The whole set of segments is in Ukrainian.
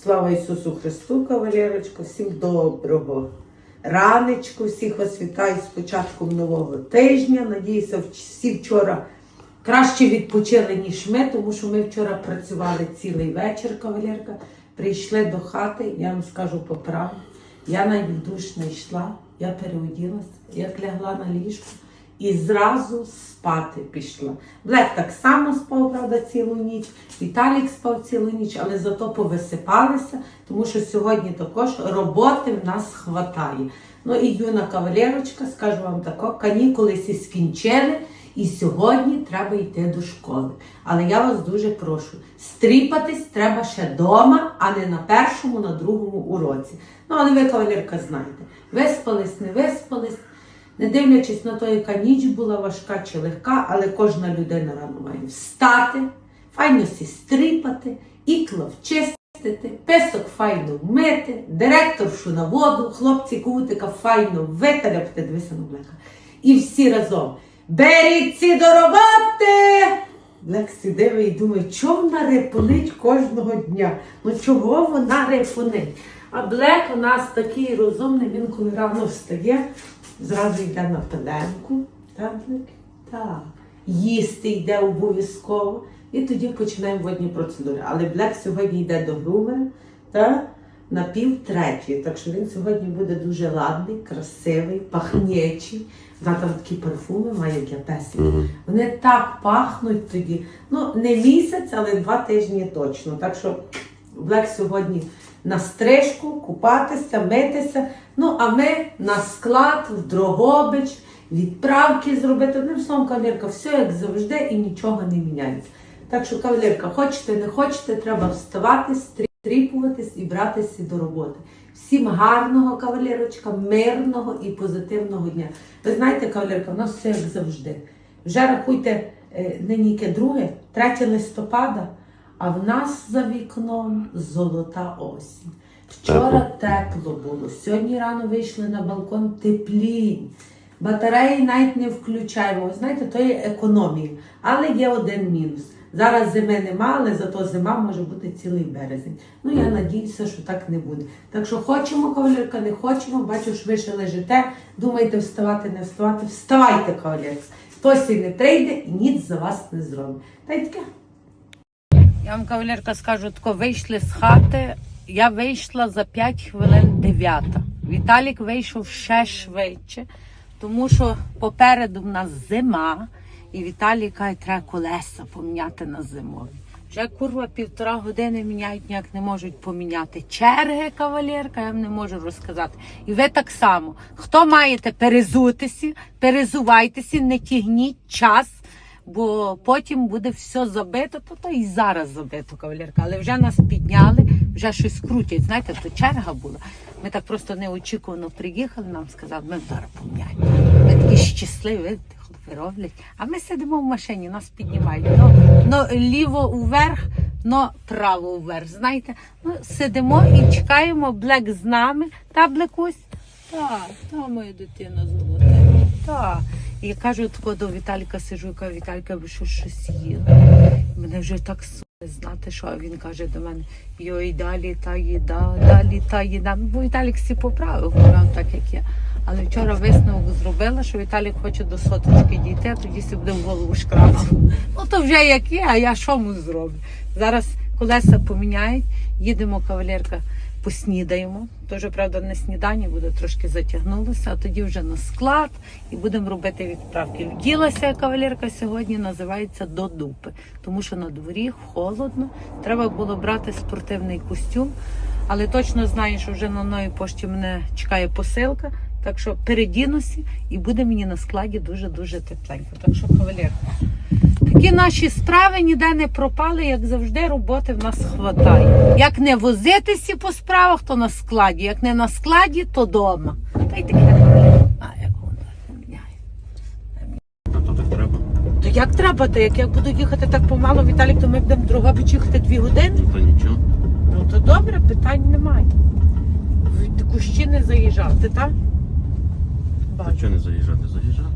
Слава Ісусу Христу, кавалерочко, всім доброго ранечку, всіх вас вітаю з початком нового тижня. Надіюся, всі вчора краще відпочили, ніж ми, тому що ми вчора працювали цілий вечір, кавалерка. Прийшли до хати, я вам скажу по правді. Я навіть душ не йшла, я переоділася, як лягла на ліжку і зразу спати пішла. Блек так само спав, правда, цілу ніч. Віталік спав цілу ніч, але зато повисипалися, тому що сьогодні також роботи в нас хватає. Ну і юна кавалерочка, скажу вам тако, канікули всі скінчили. І сьогодні треба йти до школи. Але я вас дуже прошу, стріпатись треба ще вдома, а не на першому, на другому уроці. Ну, але ви, кавалерка, знаєте, виспались, не виспались, не дивлячись на те, яка ніч була важка чи легка, але кожна людина рано має встати, файно сі стріпати, ікла вчистити, песок файно вмити, директоршу на воду, хлопці кутика файно виталяпти, дивися на блека. І всі разом. Беріться до роботи! Блек сидив і думає, чого вона репонить кожного дня? Ну чого вона репонить? А Блек у нас такий розумний, він коли рано встає, зразу йде на пеленку. Так, Так. Їсти йде обов'язково. І тоді починаємо водні процедури. Але Блек сьогодні йде до грумера та на пів третьої. Так що він сьогодні буде дуже ладний, красивий, пахнячий. Вона там такі парфуми має для песів. Вони так пахнуть тоді. Ну, не місяць, але два тижні точно. Так що Блек сьогодні на стрижку, купатися, митися. Ну, а ми на склад, в Дрогобич, відправки зробити. Одним словом, кавалерка, все як завжди і нічого не міняється. Так що, кавалерка, хочете, не хочете, треба вставати, стріпуватись і братися до роботи. Всім гарного кавалерочка, мирного і позитивного дня. Ви знаєте, кавалерка, в нас все як завжди. Вже рахуйте, е, нині яке друге, 3 листопада, а в нас за вікном золота осінь. Вчора тепло було. Сьогодні рано вийшли на балкон теплінь. Батареї навіть не включаємо. Ви знаєте, то є економія. Але є один мінус. Зараз зими нема, але зато зима може бути цілий березень. Ну я надіюся, що так не буде. Так що хочемо, кавалерка, не хочемо. Бачу, що ви ще лежите. Думаєте, вставати, не вставати. Вставайте, кавалерка. Хтось і не прийде і ніц за вас не зробить. Та й таке. Я вам, кавалерка, скажу, тако вийшли з хати. Я вийшла за 5 хвилин 9. Віталік вийшов ще швидше, тому що попереду в нас зима, і Віталій каже, треба колеса поміняти на зимові. Вже курва півтора години міняють, ніяк не можуть поміняти. Черги, кавалерка, я вам не можу розказати. І ви так само. Хто маєте перезутися, перезувайтеся, не тягніть час бо потім буде все забито, то, то і зараз забито, кавалерка. Але вже нас підняли, вже щось крутять. Знаєте, то черга була. Ми так просто неочікувано приїхали, нам сказали, ми зараз поміняємо. Ми такі щасливі, хлопці роблять. А ми сидимо в машині, нас піднімають. Ну, ну ліво вверх, но право вверх. Знаєте, ну сидимо і чекаємо, блек з нами. Та блекусь. Так, та моя дитина золота. Так. Я кажу, тако до Віталіка сижу, і кажу, Віталька, ви що щось їли? Мене вже так суне знати, що він каже до мене, йой, далі та їда, далі та їда. Бо Віталік всі поправив, прям так як є. Але вчора висновок зробила, що Віталік хоче до соточки дійти, а тоді буде в голову шкрабав. Ну то вже як є, а я що му зроблю? Зараз колеса поміняють, їдемо кавалерка поснідаємо. Тоже, правда, не снідання буде трошки затягнулося, а тоді вже на склад і будемо робити відправки. Вділася кавалерка сьогодні, називається до дупи, тому що на дворі холодно. Треба було брати спортивний костюм, але точно знаю, що вже на новій пошті мене чекає посилка. Так що передінуся і буде мені на складі дуже-дуже тепленько. Так що, кавалерка, Такі наші справи ніде не пропали, як завжди, роботи в нас хватає. Як не возитися по справах, то на складі. Як не на складі, то вдома. Та й таке. А як воно то так треба. То як треба, то як я буду їхати так помало, Віталік, то ми будемо Дрогобич їхати дві години. Ну то нічого. Ну то добре, питань немає. В кущі не заїжджати, так? Та чого не заїжджати? Заїжджати.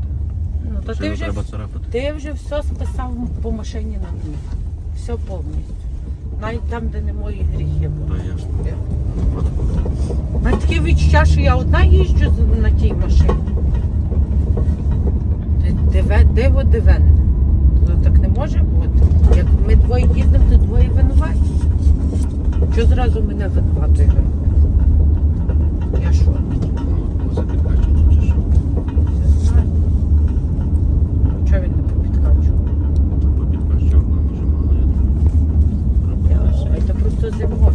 Ну, то ти вже. Ти вже все списав по машині на дні. Все повністю. Навіть там, де не мої гріхи були. ясно. вся, що я одна їжджу на тій машині. Диве, диво дивенне. Ну так не може бути. Як ми двоє їздимо, то двоє винуваті. Що зразу мене винуватує? Я що? Що? Не знаю. Чого попідкачував? По нажимала, я не. Це просто зимою.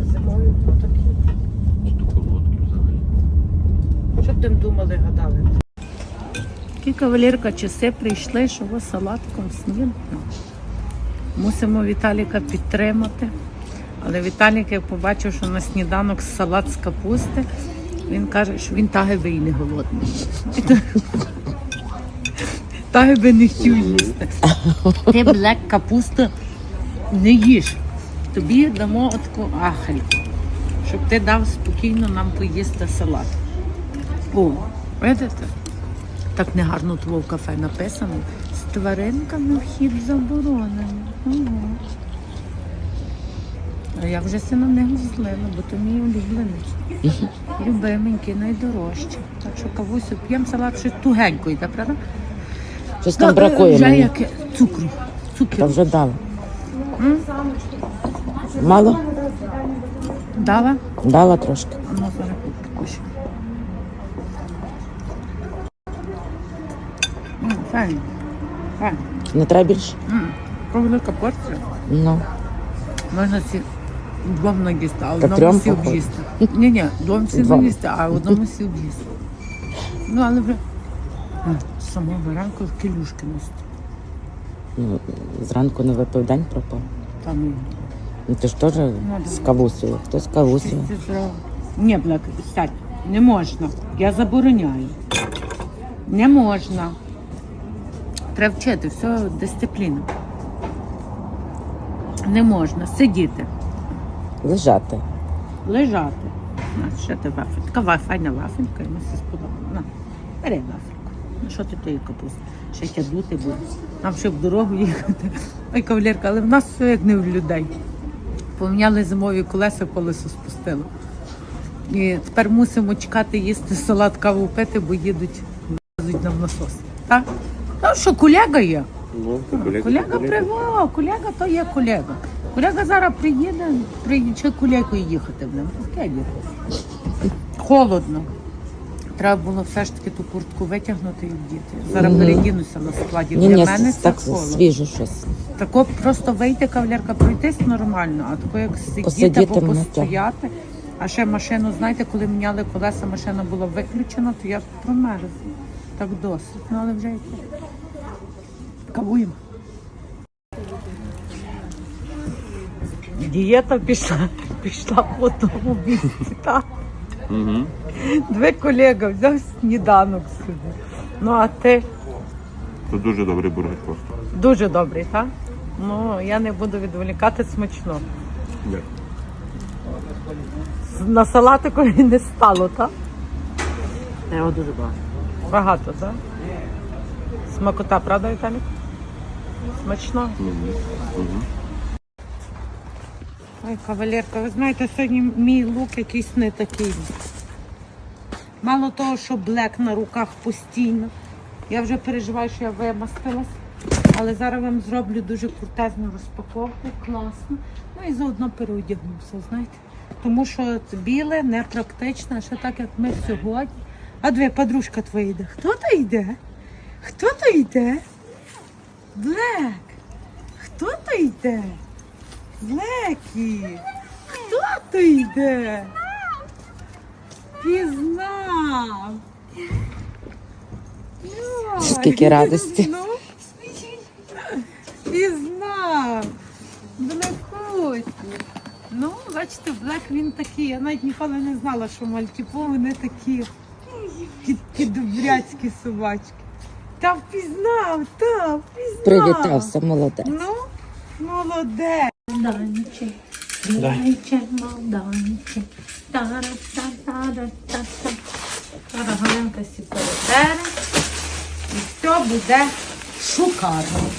А зимою ну такі. Штука водки взагалі. Що б тим думали, гадали? Такі кавалерка часи прийшли, що ви салатком снідно. Мусимо Віталіка підтримати. Але Віталік, як побачив, що на сніданок салат з капусти, він каже, що він таги би не голодний. Би не хотів їсти. Ти блек капусту не їж. Тобі дамо отаку ахельку, щоб ти дав спокійно нам поїсти салат. О, видите? Так негарно того в кафе написано. З тваринками вхід заборонений. Ого. А я вже сина не злила, бо то мій улюбленець. Любименький, найдорожчий. Так що кавусю п'ємо салат щось тугенько йде, правда? Щось там бракує вже мені. як цукру. Та вже дала. Мало? Дала? Дала трошки. Ну зараз покушу. М, Файно. Файно. Не треба більше? М, Така велика порція. Ну. Можна ці двом наїсти, а Та одному трьом всі походу. об'їсти. Ні, ні, двом всі Двом. наїсти, а одному всі об'їсти. Ну, але вже м, самого ранку в кілюшки носити. ну. Зранку випив день пропав. Там і Ну ти ж теж з кавусею. Хто з кавусею? Ні, Блек, сядь, не можна. Я забороняю. Не можна. Треба вчити, все дисципліна. Не можна сидіти. Лежати. лежати. На, ще ти вафель. Така файна вафелька, йому все сподобало. На, бери вафельку. Ну що ти тієї капусти? Ще тягнути буде. Нам ще в дорогу їхати. Ой, кавалерка, але в нас все як не в людей. Поміняли зимові колеса, колесо спустило. І тепер мусимо чекати їсти салат каву пити, бо їдуть, везуть нам насос. Так? Ну що, колега є? Ну, Колега привав, колега то є колега. Колега зараз приїде, приїде чи колегою їхати будемо. Таке діло. Холодно. Треба було все ж таки ту куртку витягнути і вдіти. Зараз Мгм. передінуся на складі. Ні, Для ні, мене це так холодно. свіже щось. Тако просто вийти кавалерка, пройтись нормально, а тако як сидіти Посидіти або постояти. А ще машину, знаєте, коли міняли колеса, машина була виключена, то я промерзла. Так досить. Ну але вже яке. Кавуємо. Дієта пішла, пішла по тому місці. Так? Угу. Дві колега взяв сніданок собі. Ну а ти Це дуже добрий бургер просто. дуже добрий, так? Ну, я не буду відволікати смачно. Де? На салатику і не стало, так? Його дуже багато. Багато, так? Смакота, правда, Віталік? Смачно. Угу. Ой, кавалерка, ви знаєте, сьогодні мій лук якийсь не такий. Мало того, що блек на руках постійно. Я вже переживаю, що я вимастилась. Але зараз вам зроблю дуже крутезну розпаковку, класно. Ну і заодно переодягнуся, знаєте. Тому що біле, непрактичне, ще так, як ми сьогодні. А дві, подружка твоя йде. Хто то йде? Хто то йде? Блек! Хто то йде? Блекі! Хто то йде? Пізнав! Ой, Скільки радості. Ну, пізнав! Блекусь! Ну, бачите, Блек він такий. Я навіть ніколи не знала, що мальтіпо вони такі такі добряцькі собачки. Та впізнав, та впізнав. Привітався, молодець. Ну, молодець. Молданчик, молданчик. Тара-та-та-та-та-та. Зараз Галинка сі перебере. І все буде шикарно.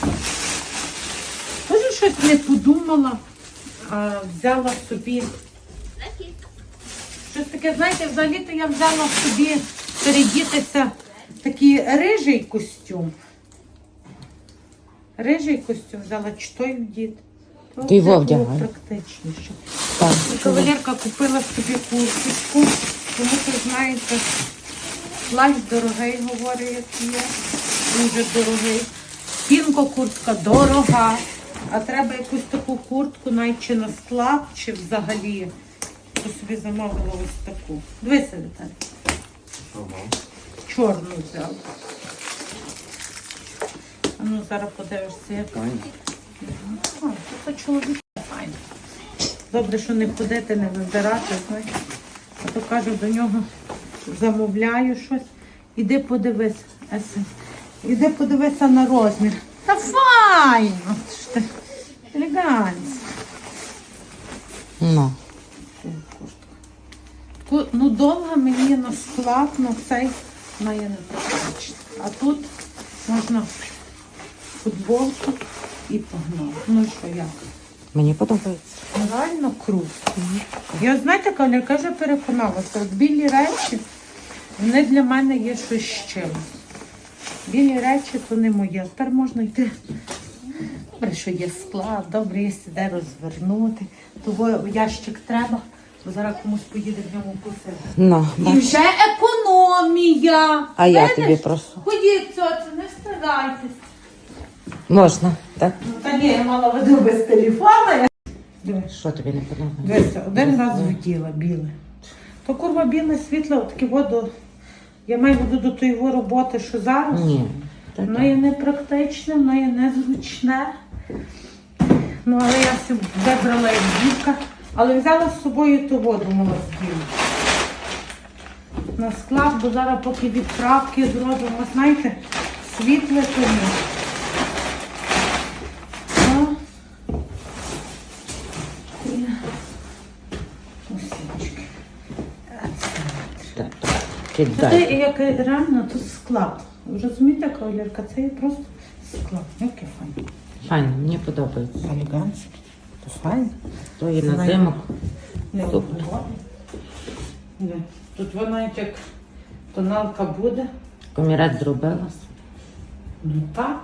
Тоже щось не подумала, а взяла собі Щось таке, знаєте, взагалі-то я взяла собі передітися такий рижий костюм. Рижий костюм взяла, чи той вдіти. Ти його це було вдягай. практичніше. Так. І кавалерка купила собі курточку, тому що знаєте, плащ дорогий, говорить, як є. Дуже дорогий. Кінко куртка дорога. А треба якусь таку куртку, навіть чи на склад, чи взагалі. То собі замовила ось таку. Дивися, Віталій. Чорну взяла. А ну зараз подивишся, як. А, то чоловік файно. Добре, що не ходити, не вибирати, знаєш. А то кажу до нього, замовляю щось. Іди подивись. Іди подивися на розмір. Та файно! Елегантно. Ну. Ну, довга мені на склад, на цей вона є не практична. А тут можна футболку і погнали. Ну що як? Мені подобається. Реально круто. Я знаєте, Кавалерка, я вже переконалася, от білі речі, вони для мене є щось з чимось. Білі речі то не моє. Тепер можна йти. Добре, що є склад, добре, є де розвернути. Того ящик треба, бо зараз комусь поїде в ньому. Ну, І вже економія. А я Видиш? тобі прошу. Ходіть, цьоцю, не старайтесь. Можна, так? Ну, та ні, я мала веду без телефона. Дивись. Що тобі не подобається? Дивися, один раз вділа біле. То курва біле світло, таке воду. Я маю воду до тої його роботи, що зараз. Ні. Та Воно є непрактичне, воно є незручне. Ну, але я собі вибрала як дівка, але взяла з собою ту воду молоді. На склад, бо зараз поки відправки зробимо, знаєте, світле тому. О. І носочки. Так, так. Це Кидай. як реально тут склад. Ви розумієте, кавалерка? Це є просто склад. Яке файне. Файно, мені подобається. Елегантське. То файно. То і на Знаю. зиму. Не Супер. обговорює. Ні. Тут вона як тоналка буде. Комірець зробила. Ну так.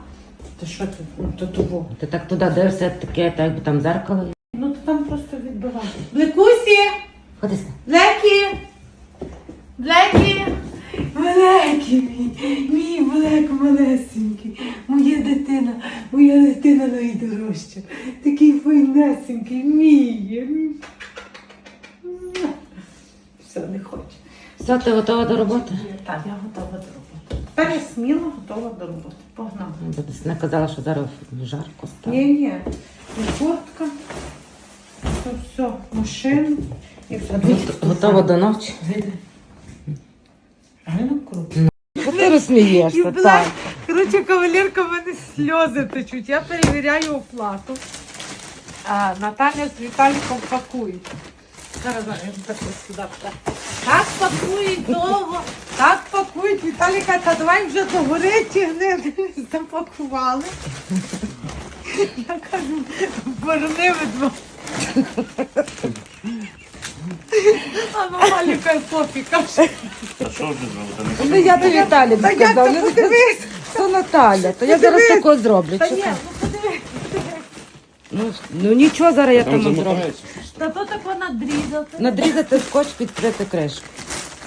То що ти? Ну то того. Ти так туди дивишся, таке, так якби там зеркало. є. Ну то там просто відбивати. Блекусі! Ходи сюди. Блекі! Блекі! Мій, мій блек малесенький, моя дитина, моя дитина найдорожча. Такий файнесенький, мій. Все, не хоче. Все, ти готова до роботи? Так, я готова до роботи. Тепер я сміло готова до роботи. Погнали. Не казала, що зараз жарко стало. Ні, ні. Куртка, це все, машину і все. Готова до ночі. Реально круто. Що ти розсмієшся? Так. Коротше, кавалерка, в мене сльози течуть. Я перевіряю оплату. А Наталя з Віталіком пакують. Зараз так ось сюди. так. Пакують довго, так пакують. Віталіка, та давай вже догори тягни. Запакували. Я кажу, борони видно. А Наталі каже, пофіг, каже. А що вже зробити? Ну я то Віталій Та як сказав. ти ну, подивись? То Наталя, то я зараз Подивись. такого зроблю. Та ні, ну подивись. Ну, ну нічого зараз я Там тому зроблю. замотається. Та то тако надрізати. Надрізати скотч, відкрити кришку.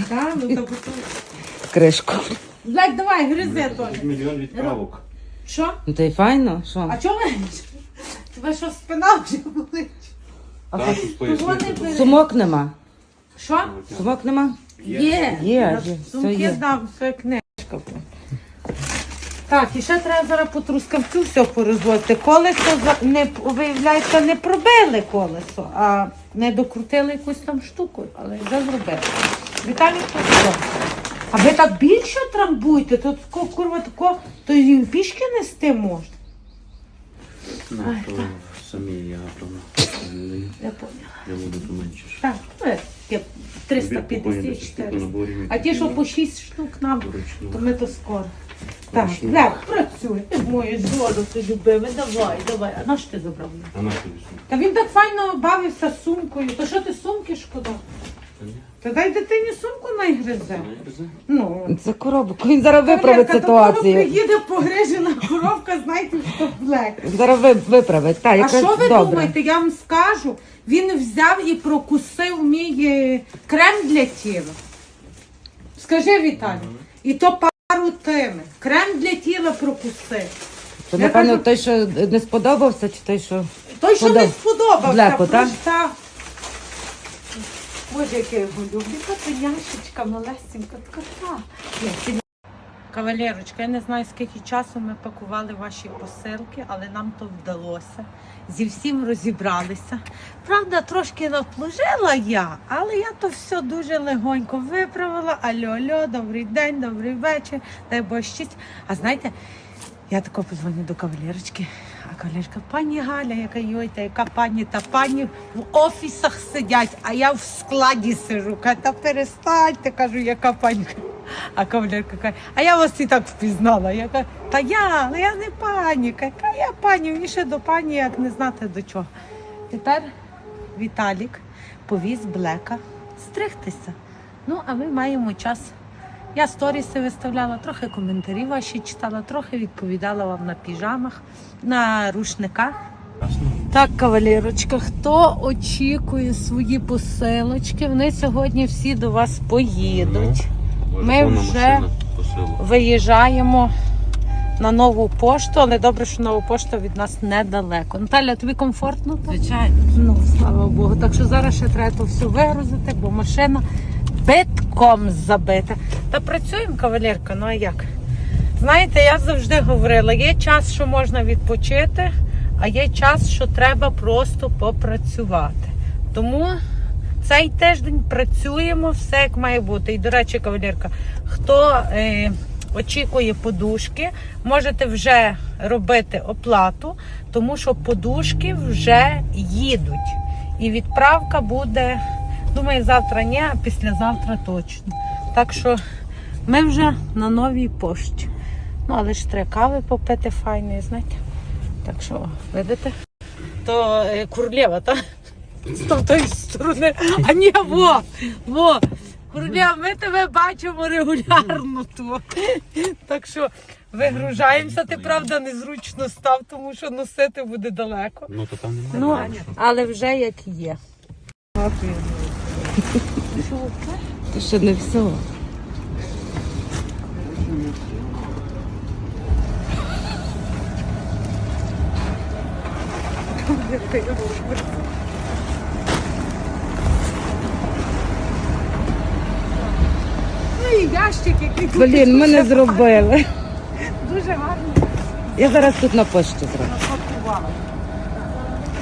Так, ну так. Кришку. Блядь, давай, гризи Толя. Мільйон відправок. Що? Ну то й файно, що? А чого ви? Тебе що спина вже болить? Так, пояснити. Сумок нема. Що? Сумок нема? Є. Є, Я є, Сумки є. дам, все книжка. Так, і ще треба зараз по трускавцю все порозводити. Колесо за- не виявляється, не пробили колесо, а не докрутили якусь там штуку, але вже зробили. Віталій все. А ви так більше трамбуєте, то тако, курва тако, то і пішки нести можна. Ну, то самі я там. Я поняла. Я буду поменшіше. Так, ну, таке 350 400. А ті, що по 6 штук нам, то ми то скоро. Так. Лев, працюй. Ти моє згоду, ти любимий, давай, давай. А на що ти забрав? А на. Та він так файно бавився з сумкою. То що ти сумки шкода? Та дай дитині сумку найгризе. Ну. Це коробку. Він зараз виправить то коли ситуацію. приїде погрижена коровка, знайте, що блек. Зараз виправить. Так, А що ви добре. думаєте, я вам скажу, він взяв і прокусив мій е, крем для тіла. Скажи, Віталій, і то пару тими. Крем для тіла прокусив. То, Я напевно, кажу- той, що не сподобався, чи той, що. Той, що не Подоб- сподобався, Блеку, так? просто- Боже, яке я його люблю. Така няшечка малесенька, така. та. Кавалерочка, я не знаю, скільки часу ми пакували ваші посилки, але нам то вдалося. Зі всім розібралися. Правда, трошки наплужила я, але я то все дуже легонько виправила. Алло, алло, добрий день, добрий вечір, дай Бог щастя. А знаєте, я тако подзвоню до кавалерочки, а кавалерка, пані Галя, яка йой, та яка пані та пані в офісах сидять, а я в складі сижу. Каже, та перестаньте, кажу, яка пані. А кавалерка каже, а я вас і так впізнала. Я кажу, та я, але я не пані. «Яка я пані, мені ще до пані, як не знати до чого. Тепер Віталік повіз Блека стригтися. Ну, а ми маємо час. Я сторіси виставляла, трохи коментарів ваші читала, трохи відповідала вам на піжамах, на рушниках. Так, кавалерочка, хто очікує свої посилочки, вони сьогодні всі до вас поїдуть. Ми вже- Виїжджаємо на нову пошту, але добре, що нова пошта від нас недалеко. Наталя, тобі комфортно? Звичайно. Ну, слава Богу. Так що зараз ще треба то все вигрузити, бо машина битком забита. Та працюємо, кавалерка, ну а як? Знаєте, я завжди говорила, є час, що можна відпочити, а є час, що треба просто попрацювати. Тому цей тиждень працюємо, все як має бути. І, до речі, кавалерка, хто е, очікує подушки, можете вже робити оплату, тому що подушки вже їдуть. І відправка буде, думаю, завтра ні, а післязавтра точно. Так що ми вже на новій пошті. Ну, але ж треба кави попити файної, знаєте. Так що, видите? То е, Курлєва, так? З тої сторони. А ні, во! Во! Курлєва, ми тебе бачимо регулярно. То. Так що вигружаємося, ти правда незручно став, тому що носити буде далеко. Ну, то там немає. Ну, але вже як є. То ще не все. Ну і ящик, який тут Блін, ми не зробили. дуже гарно Я зараз тут на пошті зроблю. напакувала.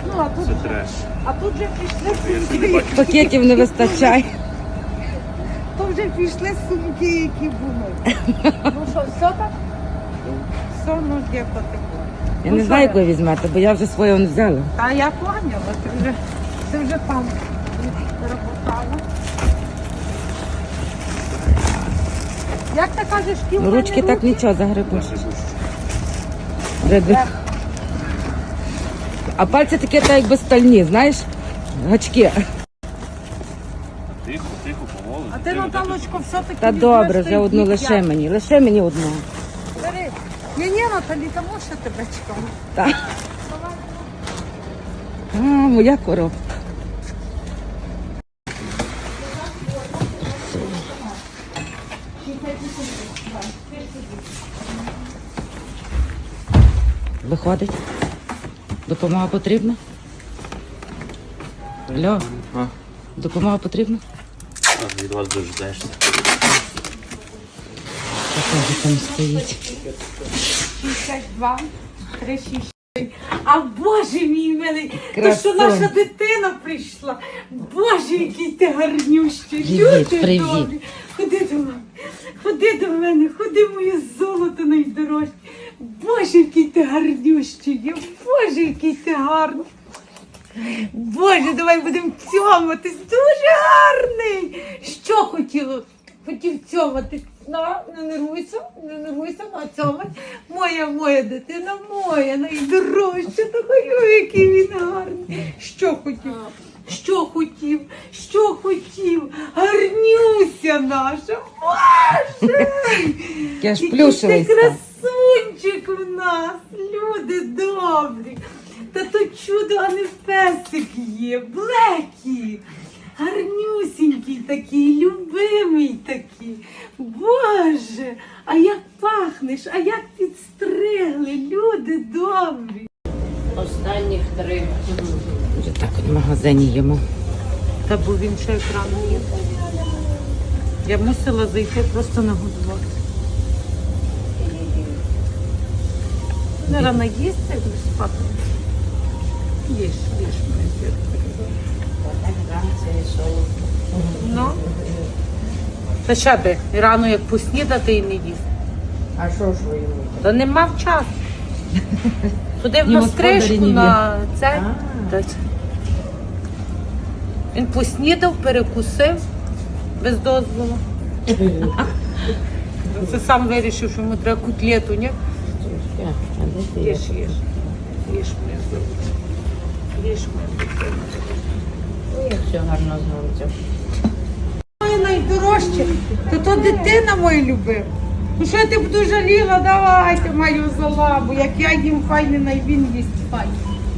Ну, а тут, Це треш. А тут вже пішли сумки. Пакетів не вистачає. То вже пішли сумки, які були. Ну що, все так? Все, ну є потекло. Я Ну, не знаю, яку ви візьмете, бо я вже свою не взяла. Та я поняла, ти вже, ти вже там перемотала. Як ти кажеш, ті Ну, ручки так нічого загребуть. Гуще. А пальці такі, так якби стальні, знаєш? Гачки. Тихо, тихо, поволі. А ти, Наталочко, все-таки Та добре, вже одну лише мені. Лише мені одну. Бери. Ні, ні, Наталі, тому що тебе чекала. Так. А, моя коробка. Виходить. Допомога потрібна? Алло, А, допомога потрібна? а, від вас дождешся. Що там стоїть? 62, 366. А Боже мій милий, то що Красунь. наша дитина прийшла. Боже, який ти гарнющий. Привіт, Люди привіт. добрі. Ходи до мене, ходи до мене, ходи моє золото найдорожче. Боже, який ти гарнющий. є. Боже, який ти гарний. Боже, давай будемо цьоматись. Дуже гарний. Що хотіло? Хотів цьомати. На, не нервуйся, не нервуйся, на цьомать. Моя, моя дитина, моя найдорожча, така який він гарний. Що хотів? Що хотів? Що хотів? Гарнюся наша! Боже! Я ж Який став. Красунчик в нас, люди добрі. Та то чудо, а не песик є. Блекі. Гарнюсінький такий, любимий такий. Боже, а як пахнеш, а як підстригли, люди добрі. Останніх три. Вже так от в магазині їмо. Та бо він ще екран. Я мусила зайти просто нагодувати. Зараз наїсться і будеш спати. Їж, їж мене. Ну. Та ще би, рано як поснідати і не їсти. А що ж ви йому? Та не мав часу. Ходив Ні на господарі, стрижку на це. Та. Він поснідав, перекусив без дозволу. Це сам вирішив, що йому треба котлету, ні? Їж, їж. Їж моя золота. Їж моя дитина. Ой, як все гарно зробиться. Моє найдорожче, то то дитина моя любив. Ну що я ти буду жаліла, давайте мою залабу, як я їм файне, най він їсть файне.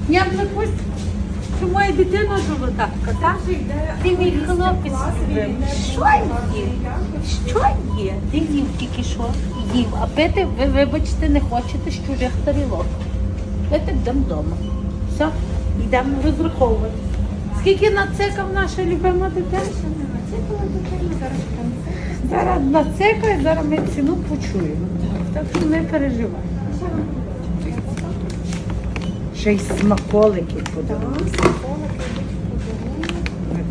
Ні, Кусь, це моя дитина золота. Так? Ти мій хлопець. Що є? Є? Ти їв тільки що? Їв. А пити, ви вибачте, не хочете з чужих тарілок. Пити йдемо вдома. Все, йдемо розраховувати. Скільки нацикав наша любима дитина? Зараз нацикає, зараз ми ціну почуємо. Так що не переживай. Ще й смаколики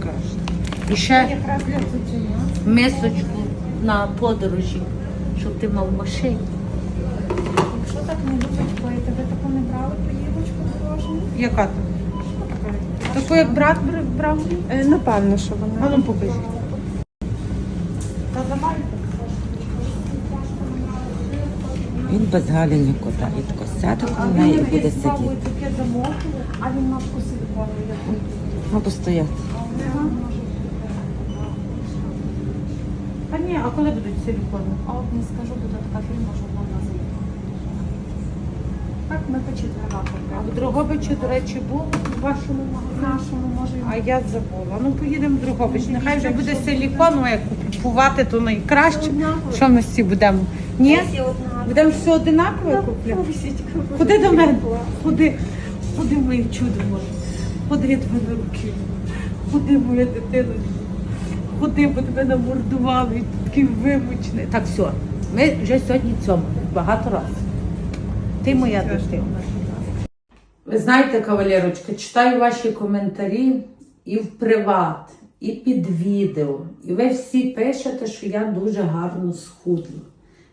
кажете. І ще мисочку на подорожі, щоб ти мав в машині. Якщо так не любить пити, ви таку не брали поїдочку дорожню? Яка там? Таку, як брат брав? Е, Напевно, що А вона. ну покажи. Та давай. Він без Галі нікуди. І тако сяде коло неї і буде сидіти. а він вкусі виконує. Ну, постояти. Та ні, а коли будуть силікони? А от не скажу, буде така фірма, що вона заїхала. Так, ми по четвергах А в. Дрогобичі, до речі, був у вашому магазині. нашому може А я забула. Ну поїдемо в Дрогобич. Нехай вже буде силікон, як купувати, то найкраще. Що ми всі будемо? Ні? Будемо все одинакове купляти? Ходи до мене. Ходи. Ходи, моє чудо моє. Ходи до мене руки. Ходи, моя дитина. Ходи, бо тебе намордували, такий вимучений. Так, все. Ми вже сьогодні цьому багато разів. Ти моя дитина. Ви знаєте, кавалерочка, читаю ваші коментарі і в приват, і під відео. І ви всі пишете, що я дуже гарно схудла.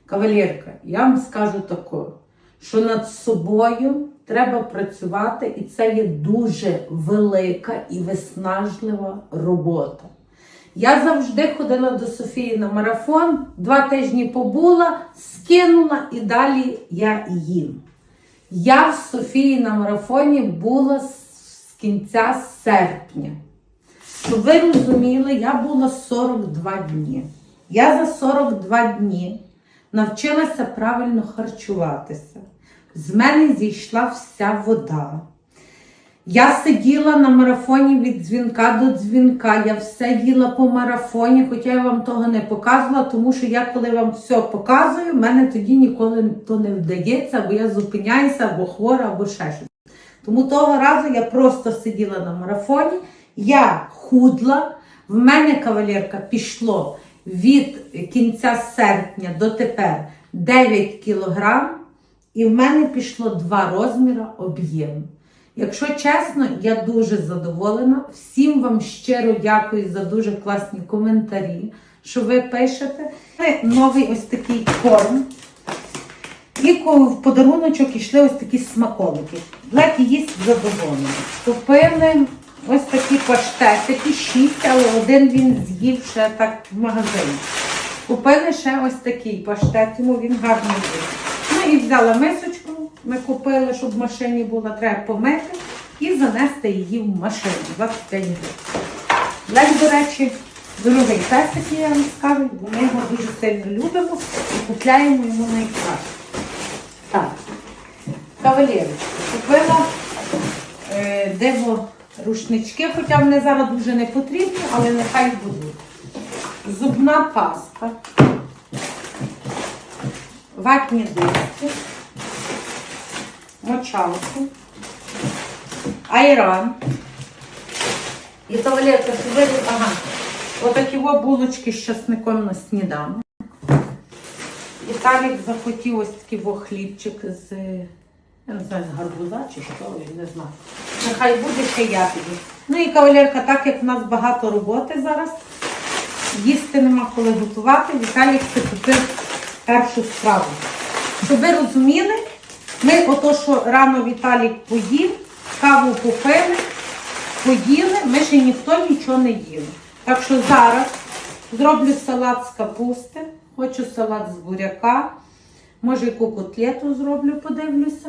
Кавалерка, я вам скажу тако, що над собою треба працювати, і це є дуже велика і виснажлива робота. Я завжди ходила до Софії на марафон, два тижні побула, скинула і далі я їм. Я в Софії на марафоні була з кінця серпня. Щоб ви розуміли, я була 42 дні. Я за 42 дні навчилася правильно харчуватися. З мене зійшла вся вода. Я сиділа на марафоні від дзвінка до дзвінка, я все їла по марафоні, хоча я вам того не показувала, тому що я, коли вам все показую, в мене тоді ніколи то не вдається, або я зупиняюся, або хвора, або ще щось. Тому того разу я просто сиділа на марафоні, я худла, в мене кавалерка пішло від кінця серпня до тепер 9 кілограм, і в мене пішло два розміри об'єму. Якщо чесно, я дуже задоволена. Всім вам щиро дякую за дуже класні коментарі, що ви пишете. Це Новий ось такий корм. І в подаруночок йшли ось такі смаколики. Блекі їсть задоволені. Купили ось такі паштетики, шість, але один він з'їв ще так в магазині. Купили ще ось такий паштет, йому він гарний був. Ну і взяла мисочку, ми купили, щоб в машині була, треба помити. і занести її в машину. 25 гривень. Лек, до речі, дорогий песик, я вам скажу, бо ми його дуже сильно любимо і купляємо йому найкраще. Так, кавалерочка, купила е, диво рушнички, хоча вони зараз дуже не потрібні, але нехай будуть. Зубна паста, ватні диски, мочалки, айран. І що ви, ага, отакі булочки з часником на сніданок. Віталік захотів ось такий хлібчик з, я не знаю, з гарбуза чи що, не знаю. Нехай буде ще я піду. Ну і кавалерка, так як в нас багато роботи зараз, їсти нема коли готувати, Віталік це купив першу страву. Щоб ви розуміли, ми ото, що рано Віталік поїв, каву попили, поїли, ми ще ніхто нічого не їли. Так що зараз зроблю салат з капусти, хочу салат з буряка, може яку котлету зроблю, подивлюся,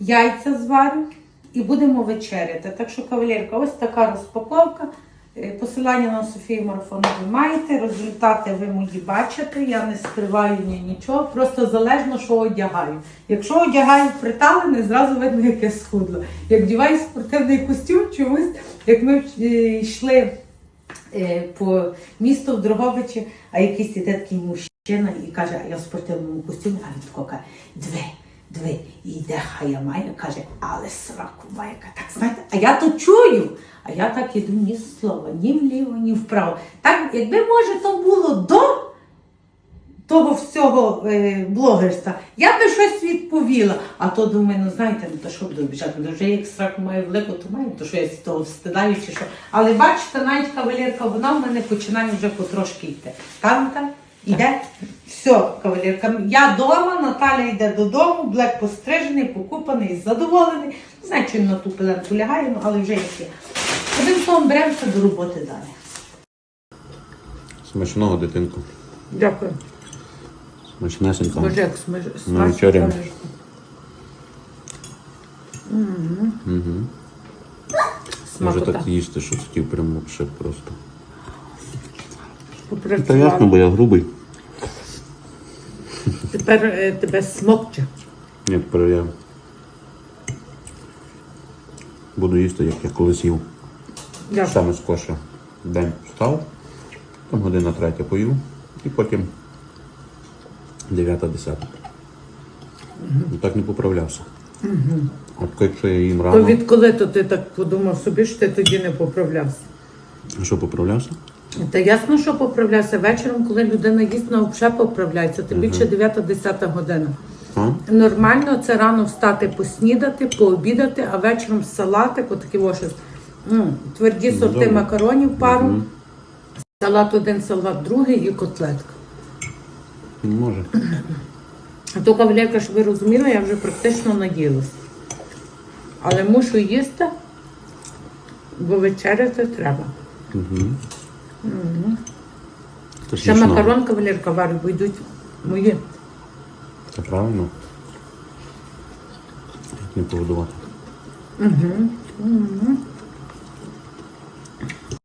яйця зварю і будемо вечеряти. Так що, кавалерка, ось така розпаковка. Е, Посилання на Софію Марафон ви маєте, результати ви мої бачите, я не скриваю ні нічого, просто залежно, що одягаю. Якщо одягаю приталене, зразу видно, як я схудла. Як вдіваю спортивний костюм, чомусь, як ми е, йшли е, по місту в Дрогобичі, а якийсь іде такий мужчина і каже, я в спортивному костюмі, а він каже, дві, і йде хая має, каже, але сраку має, Каже, так знаєте, а я то чую. А я так іду ні слова, ні вліво, ні вправо. Так, якби може то було до того всього е, блогерства, я би щось відповіла. А то думаю, ну знаєте, ну то що буду біжати, ну вже як сраку маю велику, то маю, то що я з того встидаю чи що. Але бачите, навіть кавалерка, вона в мене починає вже потрошки йти. Там так, іде. Все, кавалерка. Я вдома, Наталя йде додому, блек пострижений, покупаний, задоволений. Не знаю, чи він на ту пеленку лягає, ну, але вже як є. Одним словом, беремося до роботи далі. Смачного дитинку. Дякую. Смачнесенько. Боже, як смаж... Ну, вечеря. Угу. Може Смакота. так їсти, що хотів прямо ще просто. Попрацювала. Та ясно, бо я грубий. Тепер е, тебе смокче. Ні, тепер я буду їсти, як я колись їв. Дякую. Саме скоше день встав, там година третя поїв, і потім 9-10. Ну, Так не поправлявся. От якщо я їм То відколи то ти так подумав собі, що ти тоді не поправлявся? а що поправлявся? Та ясно, що поправлявся. Вечором, коли людина їсть, вона взагалі поправляється. Тим більше 9-10 година. Нормально це рано встати, поснідати, пообідати, а вечором салатик, отакі м, тверді Ну, сорти макаронів пару, салат один, салат другий і котлетка. Ну, Може. А то кавалерка, щоб ви розуміли, я вже практично наїлась. Але мушу їсти, бо вечеряти треба. Угу. Ще смішно. макарон кавалерка варить, бо йдуть мої. Це правильно. Як не погодувати. Угу.